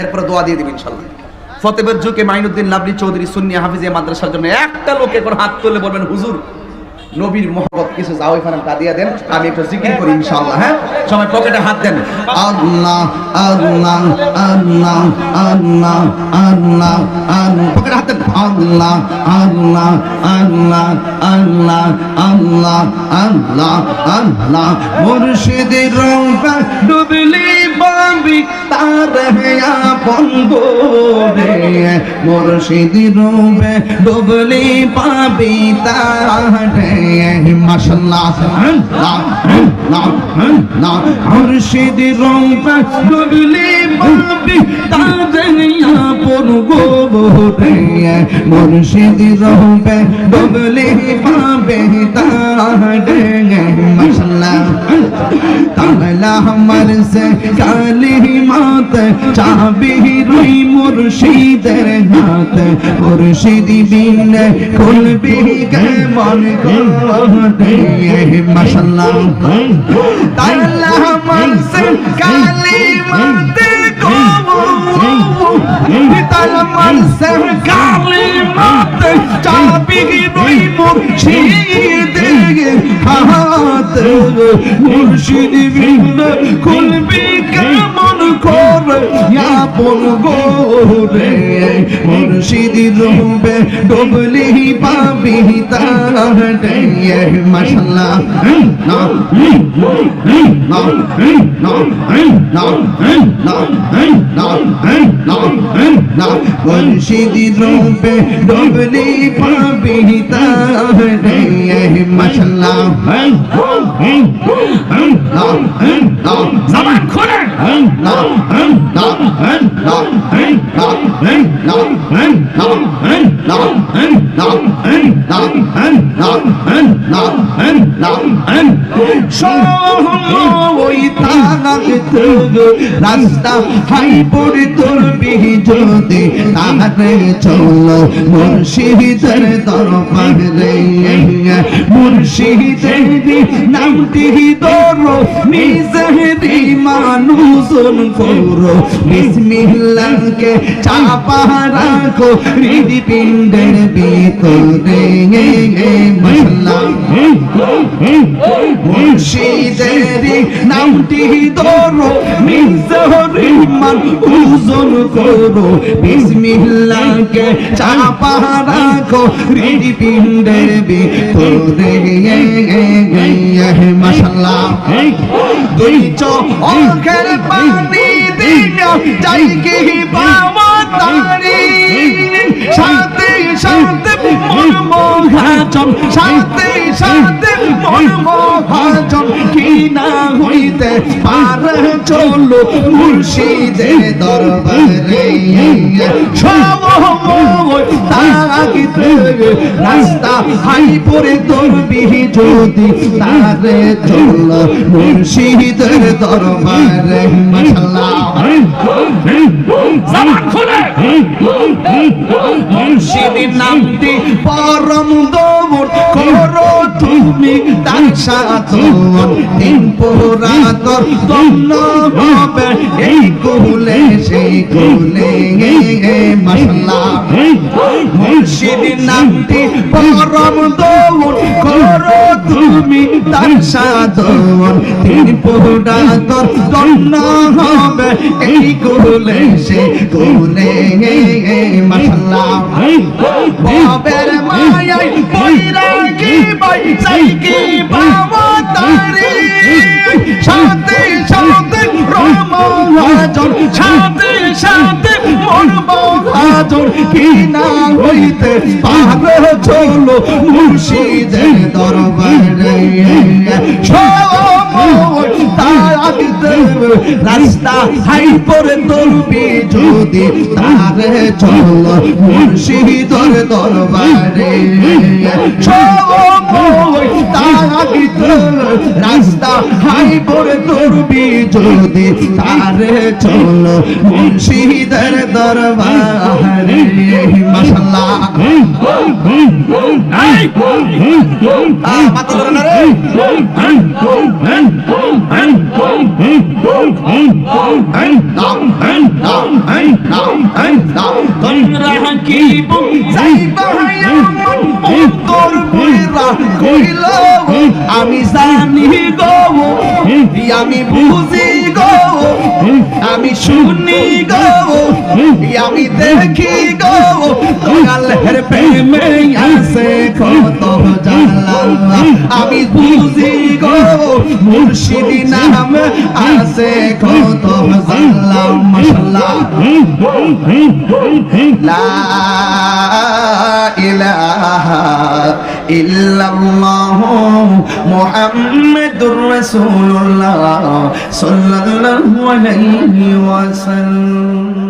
এরপরে দোয়া দিয়ে দিবেন ইনশাল্লাহ। ফতেবের যুগে মাইনুদ্দিন লাবলি চৌধুরী সুন্নি হাফিজিয়া মাদ্রাসার জন্য একটা লোকে কোনো হাত তুলে বলবেন, হুজুর, নবীর মোহব্বত কিছু যাও এখানে কাদিয়া দেন, আমি একটু জিকির করি ইনশাআল্লাহ হ্যাঁ? সবাই পকেটে হাত দেন। আল্লাহ আল্লাহ আল্লাহ আল্লাহ আল্লাহ আল্লাহ। পকেটে হাত দেন। আল্লাহ আল্লাহ আল্লাহ আল্লাহ আল্লাহ আল্লাহ আল্লাহ। মুর্শিদের রূপে ডুবলি পাবি তার আপন গোরে মুর্শিদের রূপে ডুবলি পাবি তার মাশাআল্লাহ না হ্যাঁ, না মুর্শিদ রং পাগলি বাবি তাজনিয়া পড়গো বহতে মুর্শিদ রং পে ডবলে পাবে তাড়ে আমার সে কালিমাত চাবি রুই মুর্শিদের হাত। মুর্শিদি বিন খুলবি কেমন মশাল্লাহ তাল্লাহ আমার সে কালিমাত তার আমার সে কালিমাত চাবি মুর্শিদ বৃন্দ খুলবে। করে আপন গোরে মুর্শিদ রূপে ডুবলি পাবি তাহলে মাশাআল্লাহ না না না না না না না না মুর্শিদ রূপে ডুবলি পাবি তাহলে মাশাআল্লাহ জবান খুলে। রাস্তা হাই পড়ে তোর বিহি যদি তাহারে চলো মুর্শিদের দরবারে মুর্শিদের নামটি ধরো, নিজেরই মানুষন করো। বিসমিল্লাহকে চাপা রাখো, হৃদপিণ্ডের ভিতরে মশলা। নামটি ধরো, নিজেরই মানুষন করো। বিসমিল্লাহকে চাপা রাখো, হৃদপিণ্ডের ভিতরে মাশাল্লাহ দুই চোখের পানি দিয়া যাই কি পাওয়া তারি সাথে সাথে মন মহাজন সাথে সাথে মন মহাজন কি না হইতে পার চলো মুর্শিদের দরবারে তাগিতে রাস্তা হাই পরে দরবি যদি তারে চল মুর্শিদের দরবারে মুর্শিদের নামটি পরম দৌর করো তুমি তোর তিন পুরাতর দন্ন হবে এই কুলে সেই কুলে মাশাআল্লাহ। মুর্শিদ নামটি পরম দৌন করো তুমি, তার সাধন। তিন পোড়া তোর জন্য হবে, এই গোলে সে গোলে মশলা বাবের মায়াই বৈরা কি বৈসাই কি বাবা তারি শান্তি শান্তি রম ভজন শান্তি শান্তি। সাজর কিনা হইতে পাগল চলো মুর্শিদের দরবারে। তার রাস্তা হাই পরে তরবি যদি তারে চল মুর্শিদর দরবারে রাস্তা হাই পরে তরবি যদি তারে চল মুর্শিদের দরবারে না রে তোমরা কি আমি জানি গো আমি বুঝি গো আমি শুনি গো আমি দেখি গো দয়ালের প্রেমে আসে কত জালা আমি বুঝি গো, মুর্শিদ নাম আসে কত জালা মশলা লা ইল্লাল্লাহ মুহাম্মাদুর রাসূলুল্লাহ সাল্লাল্লাহু আলাইহি ওয়াসাল্লাম।